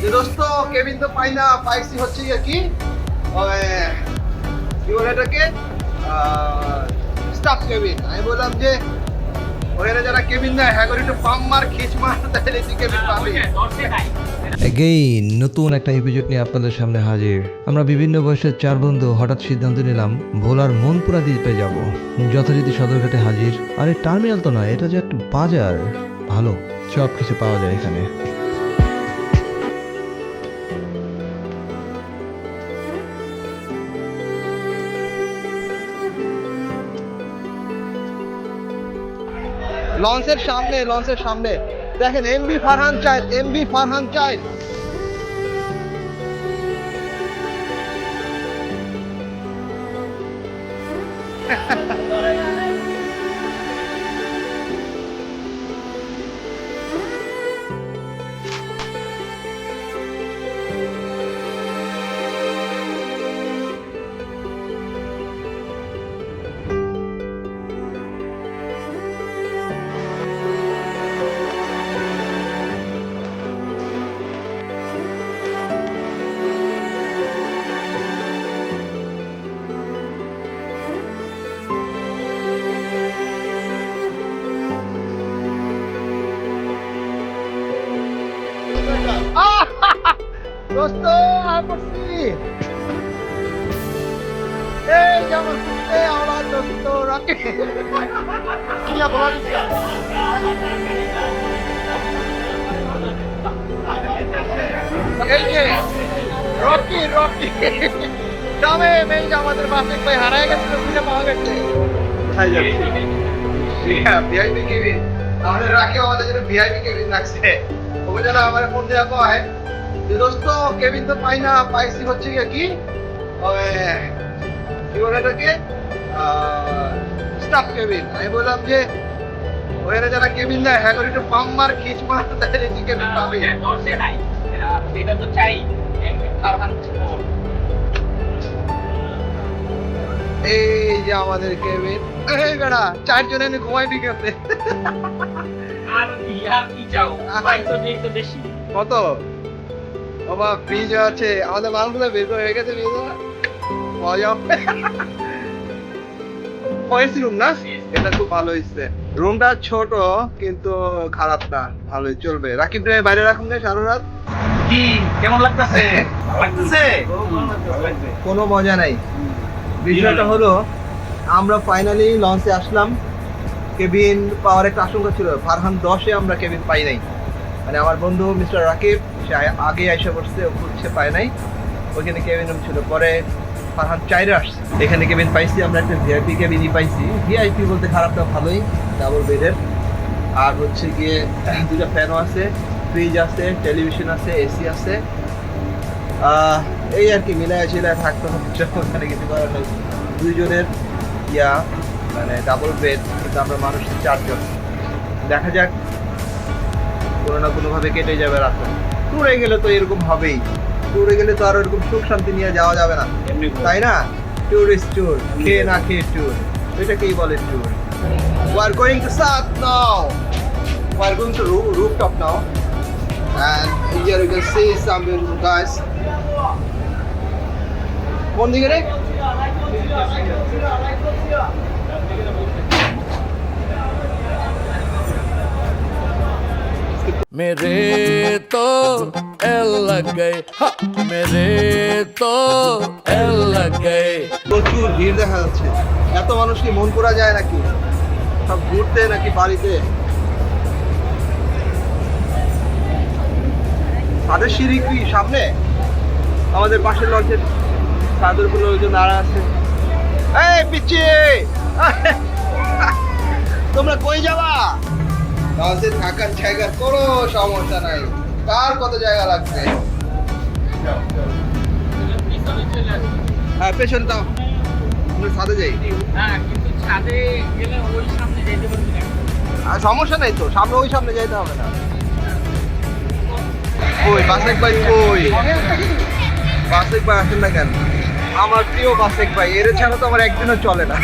যে দোস্ত কেবিন তো পাই না পাইছি হচ্ছে কি? কি বলে এটাকে? Staff cabin. আমি বললাম যে ওখানে যারা কেবিন হ্যাঁ করে একটু পাম মার খিচ মার তাহলে তুই কেবিন পাবি। এগেইন নতুন একটা এপিসোড নিয়ে আপনাদের সামনে হাজির। আমরা বিভিন্ন বয়সের চার বন্ধু হঠাৎ সিদ্ধান্ত নিলাম ভোলার মনপুরা দ্বীপে যাব। যথারীতি সদরঘাটে হাজির। আরে টার্মিনাল তো নয় এটা যে একটা বাজার। ভালো সব কিছু পাওয়া যায় এখানে। লঞ্চের সামনে লঞ্চের সামনে। দেখেন এমবি ফারহান চাইল এমবি ফারহান চাইল দোস্ত এই কুত্তে আমার দোস্ত রাকে কি বল এই যে রকি রকি দামে মেয়ে যে আমাদের বাসিক ভাই হারায় গেছিল খুঁজে পাওয়া গেছে ভিআইপি কেবিন আমাদের রাখে আমাদের জন্য ভিআইপি কেবিন রাখছে ওকে যেন আমার ফোন দেওয়া কয় দোস্ত কেবিন তো পাই না পাইছি হচ্ছে কি ওই স্টাফ কেবিন আমি বললাম যে ওখানে যারা কেবিন দেয় হ্যাঁ একটু পাম মার খিচ মার তাহলে তুই কেবিন পাবি। তো চাই। এই যে আমাদের কেবিন এই বেড়া চারজনে আমি ঘুমাই বিকেতে আর কি আর কি চাও? পাইছো যে একটু বেশি। কত? বাবা ফ্রিজ আছে। আমাদের মালগুলো বের হয়ে গেছে ফ্রিজ মজা ফয়েস রুম না? এটা খুব ভালো হয়েছে। রুমটা ছোট কিন্তু খারাপ না। ভালোই চলবে। রাকিব রে বাইরে রাখুন না সারা রাত কেমন লাগতেছে? লাগতেছে? কোনো মজা নাই। বিষয়টা হলো আমরা ফাইনালি লঞ্চে আসলাম। কেবিন পাওয়ার একটা আশঙ্কা ছিল। ফারহান দশে আমরা কেবিন পাই নাই। মানে আমার বন্ধু মিস্টার রাকিব সে আগে আইসা করছে ও সে পায় নাই। ওইখানে কেবিন রুম ছিল। পরে ফারহান চাইরে এখানে কেবিন পাইছি, আমরা একটা ভিআইপি কেবিনই পাইছি। ভিআইপি বলতে খারাপ না ভালোই ডাবল বেডের আর হচ্ছে গিয়ে দুটো ফ্যানও আছে ফ্রিজ আছে টেলিভিশন আছে এসি আছে। এই আর কি, মিলায় ছিলায় থাকতে হচ্ছে ওখানে কিছু করার নেই। দুইজনের, ইয়া মানে ডাবল বেড কিন্তু আমরা মানুষ চারজন। দেখা যাক, কোনো না কোনোভাবে কেটে যাবে রাস্তা ট্যুরে গেলে তো এরকম হবেই। ট্যুরে গেলে তো আর এরকম সুখ শান্তি নিয়ে যাওয়া যাবে না এমনি তাই না ট্যুরিস্ট ট্যুর খেয়ে না খেয়ে ট্যুর এটাকেই বলে tour We are going to South now. We are going to roof, rooftop now. And here you can see some beautiful guys. কোন দিকে রে मेरे तो एल लग गए हा, मेरे तो एल लग गए প্রচুর ভিড় দেখা যাচ্ছে এত মানুষ কি মন করা যায় নাকি সব ঘুরতে নাকি বাড়িতে তাদের সিঁড়ি কি সামনে আমাদের পাশের লঞ্চের চাদর গুলো ওই যে নাড়া আছে এই পিচ্ছি তোমরা কই যাবা লঞ্চে থাকার জায়গার কোনো সমস্যা নাই কার কত জায়গা লাগবে হ্যাঁ পেছনে দাও আমরা ছাদে যাই। হ্যাঁ সমস্যা নাই তো সামনে ওই সামনে যাইতে হবে না। কই বাসেক ভাই কই? বাসেক ভাই আসেন না কেন? আমার প্রিয় বাসেক ভাই এর ছাড়া তো আমার একদিনও চলে না।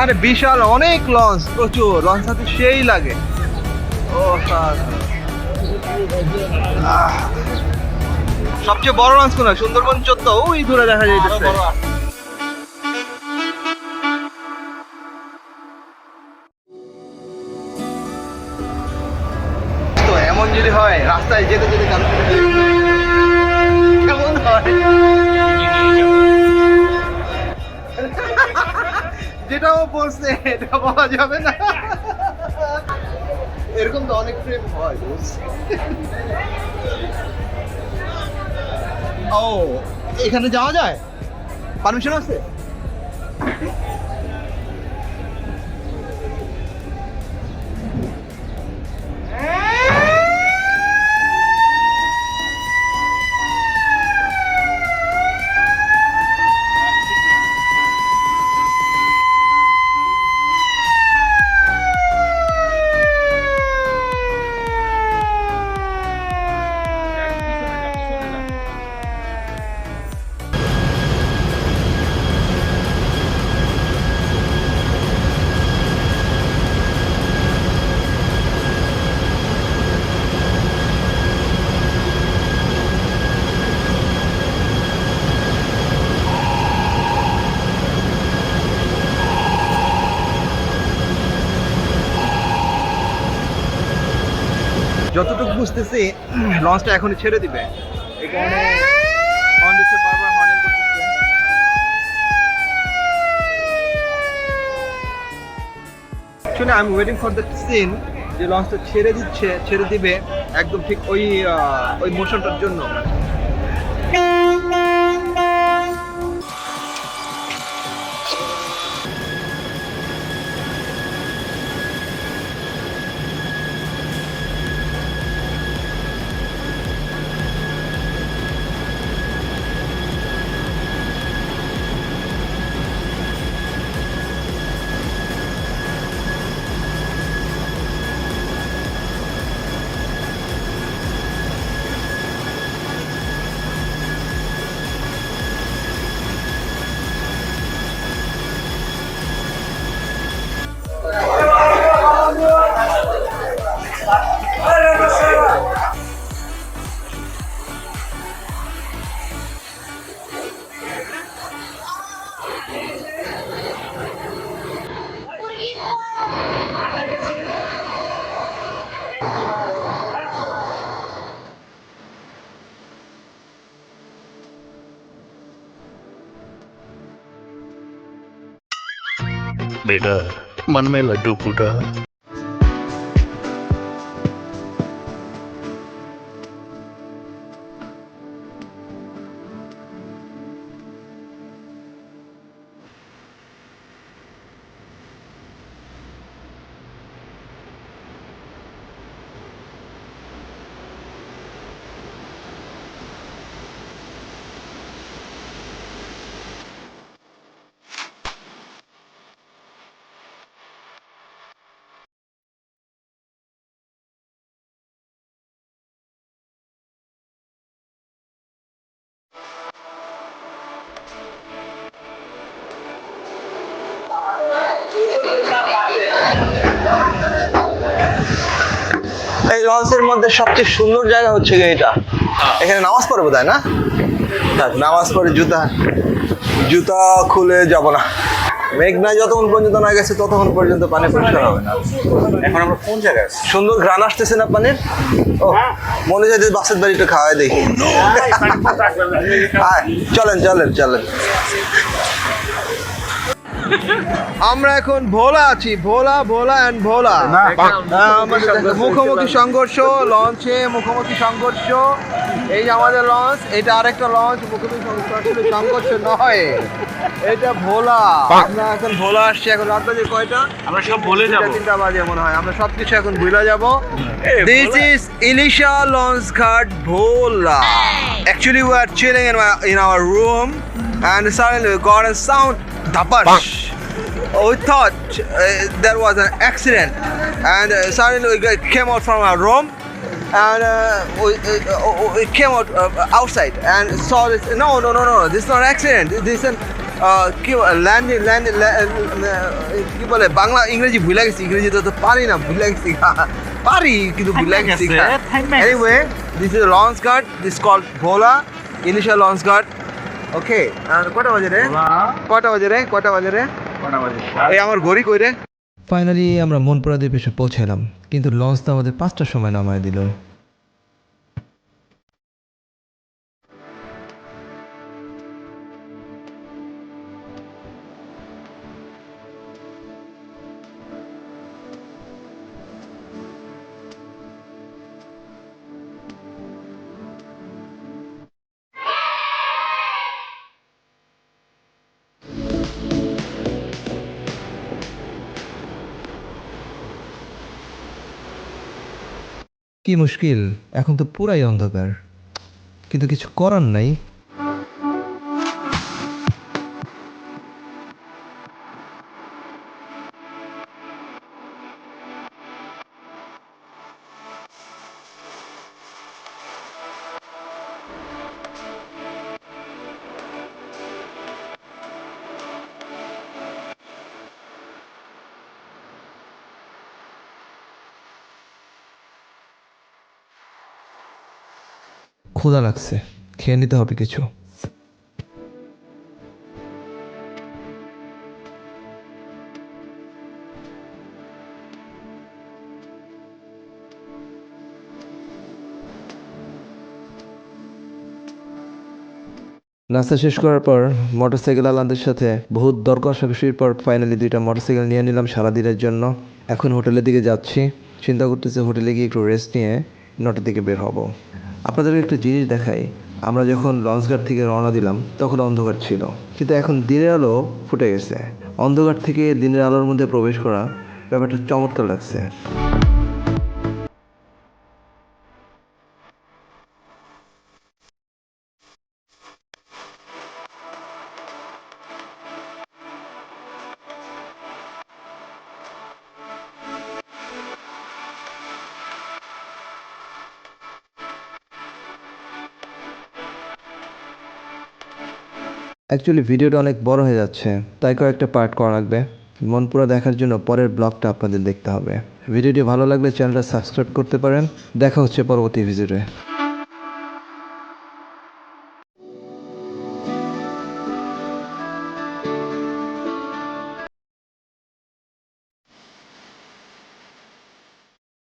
আরে বিশাল অনেক লঞ্চ প্রচুর। লঞ্চ হাতে সেই লাগে। ও স্যার। সবচেয়ে বড় লঞ্চ কোন সুন্দরবন চোদ্দ ওই দূরে দেখা যাইতেছে। তো এমন যদি হয় রাস্তায় যেতে যেতে কেমন হয়? যেটাও বলছে এটা বলা যাবে না। এরকম তো অনেক প্রেম হয় ও এখানে যাওয়া যায়? পারমিশন আছে? যতটুকু বুঝতেছি, লঞ্চটা এখনই ছেড়ে দিবে। এই বারবার হর্নিং করতেছে। শুনে আমি ওয়েটিং ফর দ্য সিন যে লঞ্চটা ছেড়ে দিচ্ছে, ছেড়ে দিবে একদম ঠিক ওই ওই মোশনটার জন্য। బేటా మనమే లడ్డు పూట এই লঞ্চের মধ্যে সবচেয়ে সুন্দর জায়গা হচ্ছে এটা। এখানে নামাজ পড়ে বোধ না? নামাজ পড়ে জুতা জুতা খুলে যাব না। মেঘনা যতক্ষণ পর্যন্ত না গেছে ততক্ষণ পর্যন্ত পানি পরিষ্কার হবে না। এখন আমরা কোন জায়গায় আছি? সুন্দর ঘ্রাণ আসতেছে না পানির? ও মনে যায় যে বাসের বাড়িটা খাওয়াই দেখি। চলেন চলেন চলেন। আমরা এখন ভোলা আছি ভোলা ভোলা অ্যান্ড ভোলা। আমাদের মুখোমুখি সংঘর্ষ লঞ্চে মুখোমুখি সংঘর্ষ। এই যে আমাদের লঞ্চ এটা আরেকটা লঞ্চ মুখোমুখি সংঘর্ষ নয়। এটা ভোলা। আমরা এখন ভোলা আসছি এখন রাত বাজে কয়টা? আমরা সব দুইটা, যাব। তিনটা বাজে মনে হয়। আমরা সবকিছু এখন ভুলে যাব। This is Ilisha launch ghat Bhola actually we আর chilling in, my, in our room and suddenly we got a we thought uh, there was an accident and uh, suddenly we got- came out from our room and uh, we, uh, we came out uh, outside and saw this no no no no this is not an accident this is an uh, কি landing landing কি বলে বাংলা ইংরেজি ভুলে গেছি ইংরেজি তো তো পারি না ভুলে গেছি পারি কিন্তু ভুলে গেছি anyway this is launch guard this call Bhola initial launch guard okay আর কটা বাজে রে? কটা বাজে রে? কটা বাজে রে? কটা এই আমার ঘড়ি কই রে? ফাইনালি আমরা মনপুরা দ্বীপে এসে পৌঁছালাম কিন্তু লঞ্চ তো আমাদের পাঁচটার সময় নামায় দিল। কি মুশকিল? এখন তো পুরাই অন্ধকার। কিন্তু কিছু করার নাই। ক্ষুধা লাগছে। খেয়ে নিতে হবে কিছু। নাস্তা শেষ করার পর মোটরসাইকেল আলাদের সাথে বহুত দর কষাকষির পর ফাইনালি দুইটা মোটরসাইকেল নিয়ে নিলাম সারাদিনের জন্য। এখন হোটেলের দিকে যাচ্ছি। চিন্তা করতেছি হোটেলে গিয়ে একটু রেস্ট নিয়ে নটার দিকে বের হব। আপনাদেরকে একটা জিনিস দেখাই। আমরা যখন লঞ্চঘাট থেকে রওনা দিলাম, তখন অন্ধকার ছিল। কিন্তু এখন দিনের আলো ফুটে গেছে। অন্ধকার থেকে দিনের আলোর মধ্যে প্রবেশ করা ব্যাপারটা চমৎকার লাগছে। অ্যাকচুয়ালি ভিডিওটা অনেক বড় হয়ে যাচ্ছে, তাই কয়েকটা পার্ট করা লাগবে। মন পুরো দেখার জন্য পরের ব্লগটা আপনাদের দেখতে হবে। ভিডিওটি ভালো লাগলে চ্যানেলটা সাবস্ক্রাইব করতে পারেন। দেখা হচ্ছে পরবর্তী ভিডিওতে